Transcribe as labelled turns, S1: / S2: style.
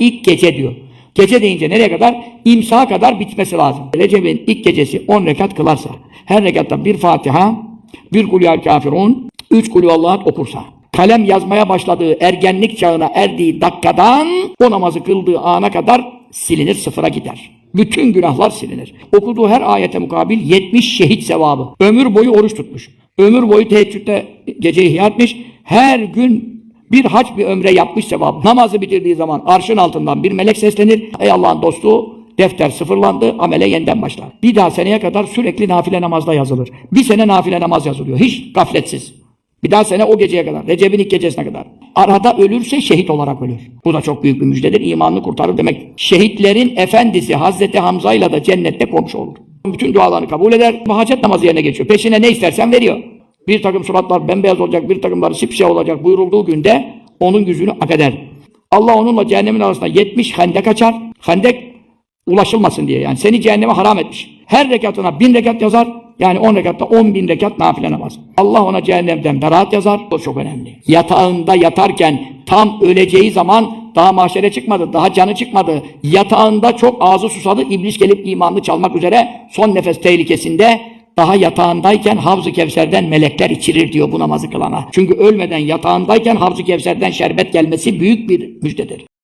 S1: İlk gece diyor. Gece deyince nereye kadar? İmsaha kadar bitmesi lazım. Recep'in ilk gecesi 10 rekat kılarsa, her rekatta bir Fatiha, bir Kulyal Kafirun, üç Kulüvallah okursa, kalem yazmaya başladığı ergenlik çağına erdiği dakikadan o namazı kıldığı ana kadar silinir, sıfıra gider. Bütün günahlar silinir. Okuduğu her ayete mukabil 70 şehit sevabı. Ömür boyu oruç tutmuş. Ömür boyu teheccüde gece ihya etmiş. Her gün bir hac bir ömre yapmış sevabı. Namazı bitirdiği zaman arşın altından bir melek seslenir. Ey Allah'ın dostu defter sıfırlandı, amele yeniden başlar. Bir daha seneye kadar sürekli nafile namazda yazılır. Bir sene nafile namaz yazılıyor. Hiç gafletsiz. Bir daha sene o geceye kadar. Recep'in ilk gecesine kadar. Arada ölürse şehit olarak ölür. Bu da çok büyük bir müjdedir. İmanını kurtarır demek. Şehitlerin efendisi Hazreti Hamza ile de cennette komşu olur. Bütün dualarını kabul eder. Hacet namazı yerine geçiyor. Peşine ne istersen veriyor. Bir takım suratlar bembeyaz olacak, bir takımları sipsiyah olacak buyurulduğu günde onun yüzünü ak eder. Allah onunla cehennemin arasında 70 hendek açar. Hendek ulaşılmasın diye yani seni cehenneme haram etmiş. Her rekatına bin rekat yazar. Yani 10 rekatta 10 bin rekat nafile namaz. Allah ona cehennemden beraat yazar. O çok önemli. Yatağında yatarken tam öleceği zaman daha mahşere çıkmadı, daha canı çıkmadı. Yatağında çok ağzı susadı. İblis gelip imanını çalmak üzere son nefes tehlikesinde daha yatağındayken Havz-ı Kevser'den melekler içirir diyor bu namazı kılana. Çünkü ölmeden yatağındayken Havz-ı Kevser'den şerbet gelmesi büyük bir müjdedir.